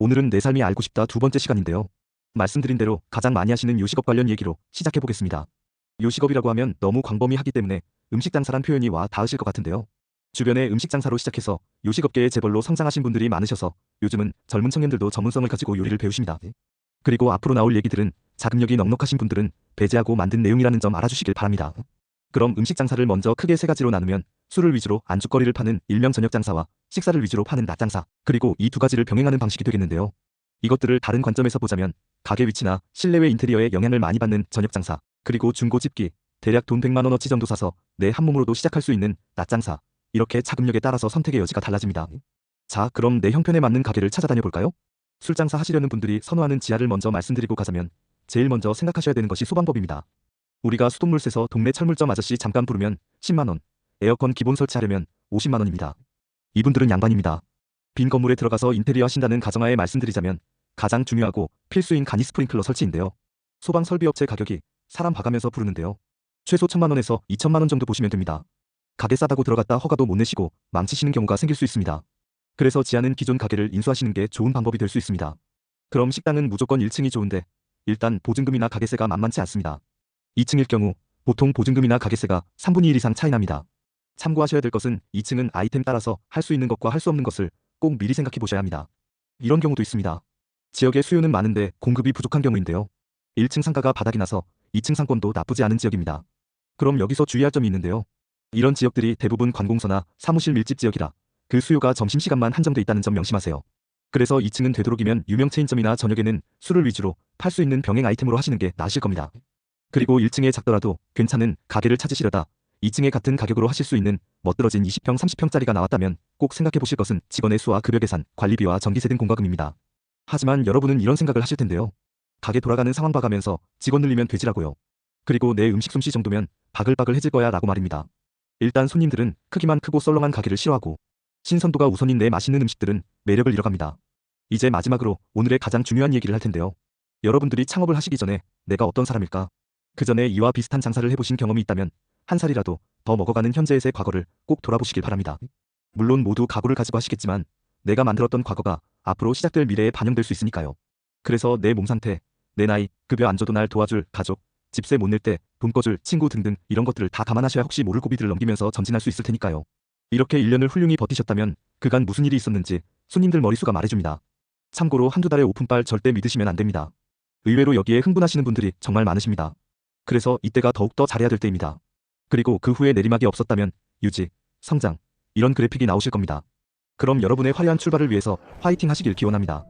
오늘은 내 삶이 알고 싶다 두 번째 시간인데요. 말씀드린 대로 가장 많이 하시는 요식업 관련 얘기로 시작해 보겠습니다. 요식업이라고 하면 너무 광범위하기 때문에 음식 장사란 표현이 와 닿으실 것 같은데요. 주변에 음식 장사로 시작해서 요식업계의 재벌로 성장하신 분들이 많으셔서 요즘은 젊은 청년들도 전문성을 가지고 요리를 배우십니다. 그리고 앞으로 나올 얘기들은 자금력이 넉넉하신 분들은 배제하고 만든 내용이라는 점 알아주시길 바랍니다. 그럼 음식 장사를 먼저 크게 세 가지로 나누면 술을 위주로 안주거리를 파는 일명 저녁 장사와 식사를 위주로 파는 낮 장사, 그리고 이 두 가지를 병행하는 방식이 되겠는데요. 이것들을 다른 관점에서 보자면 가게 위치나 실내외 인테리어에 영향을 많이 받는 저녁 장사, 그리고 중고 집기, 대략 돈 100만 원어치 정도 사서 내 한 몸으로도 시작할 수 있는 낮 장사, 이렇게 자금력에 따라서 선택의 여지가 달라집니다. 자, 그럼 내 형편에 맞는 가게를 찾아다녀 볼까요? 술 장사 하시려는 분들이 선호하는 지하를 먼저 말씀드리고 가자면 제일 먼저 생각하셔야 되는 것이 소방법입니다. 우리가 수돗물세서 동네 철물점 아저씨 잠깐 부르면 10만 원, 에어컨 기본 설치하려면 50만 원입니다. 이분들은 양반입니다. 빈 건물에 들어가서 인테리어 하신다는 가정하에 말씀드리자면 가장 중요하고 필수인 간이 스프링클러 설치인데요. 소방 설비업체 가격이 사람 봐가면서 부르는데요. 최소 1천만 원에서 2천만 원 정도 보시면 됩니다. 가게 싸다고 들어갔다 허가도 못 내시고 망치시는 경우가 생길 수 있습니다. 그래서 지하는 기존 가게를 인수하시는 게 좋은 방법이 될 수 있습니다. 그럼 식당은 무조건 1층이 좋은데 일단 보증금이나 가게세가 만만치 않습니다. 2층일 경우 보통 보증금이나 가게세가 3분의 1 이상 차이 납니다. 참고하셔야 될 것은 2층은 아이템 따라서 할 수 있는 것과 할 수 없는 것을 꼭 미리 생각해 보셔야 합니다. 이런 경우도 있습니다. 지역의 수요는 많은데 공급이 부족한 경우인데요. 1층 상가가 바닥이 나서 2층 상권도 나쁘지 않은 지역입니다. 그럼 여기서 주의할 점이 있는데요. 이런 지역들이 대부분 관공서나 사무실 밀집 지역이라 그 수요가 점심시간만 한정돼 있다는 점 명심하세요. 그래서 2층은 되도록이면 유명 체인점이나 저녁에는 술을 위주로 팔 수 있는 병행 아이템으로 하시는 게 나으실 겁니다. 그리고 1층에 작더라도 괜찮은 가게를 찾으시려다 2층에 같은 가격으로 하실 수 있는 멋들어진 20평 30평짜리가 나왔다면 꼭 생각해 보실 것은 직원의 수와 급여 계산, 관리비와 전기세 등 공과금입니다. 하지만 여러분은 이런 생각을 하실 텐데요. 가게 돌아가는 상황 봐가면서 직원 늘리면 되지라고요. 그리고 내 음식 솜씨 정도면 바글바글해질 거야 라고 말입니다. 일단 손님들은 크기만 크고 썰렁한 가게를 싫어하고 신선도가 우선인 내 맛있는 음식들은 매력을 잃어갑니다. 이제 마지막으로 오늘의 가장 중요한 얘기를 할 텐데요. 여러분들이 창업을 하시기 전에 내가 어떤 사람일까? 그 전에 이와 비슷한 장사를 해보신 경험이 있다면 한 살이라도 더 먹어가는 현재의 새 과거를 꼭 돌아보시길 바랍니다. 물론 모두 각오를 가지고 하시겠지만 내가 만들었던 과거가 앞으로 시작될 미래에 반영될 수 있으니까요. 그래서 내 몸 상태, 내 나이, 급여 안 줘도 날 도와줄 가족, 집세 못 낼 때 돈 꺼줄 친구 등등 이런 것들을 다 감안하셔야 혹시 모를 고비들을 넘기면서 전진할 수 있을 테니까요. 이렇게 1년을 훌륭히 버티셨다면 그간 무슨 일이 있었는지 손님들 머릿수가 말해줍니다. 참고로 한두 달의 오픈빨 절대 믿으시면 안 됩니다. 의외로 여기에 흥분하시는 분들이 정말 많으십니다. 그래서 이때가 더욱더 잘해야 될 때입니다. 그리고 그 후에 내리막이 없었다면 유지, 성장, 이런 그래픽이 나오실 겁니다. 그럼 여러분의 화려한 출발을 위해서 화이팅 하시길 기원합니다.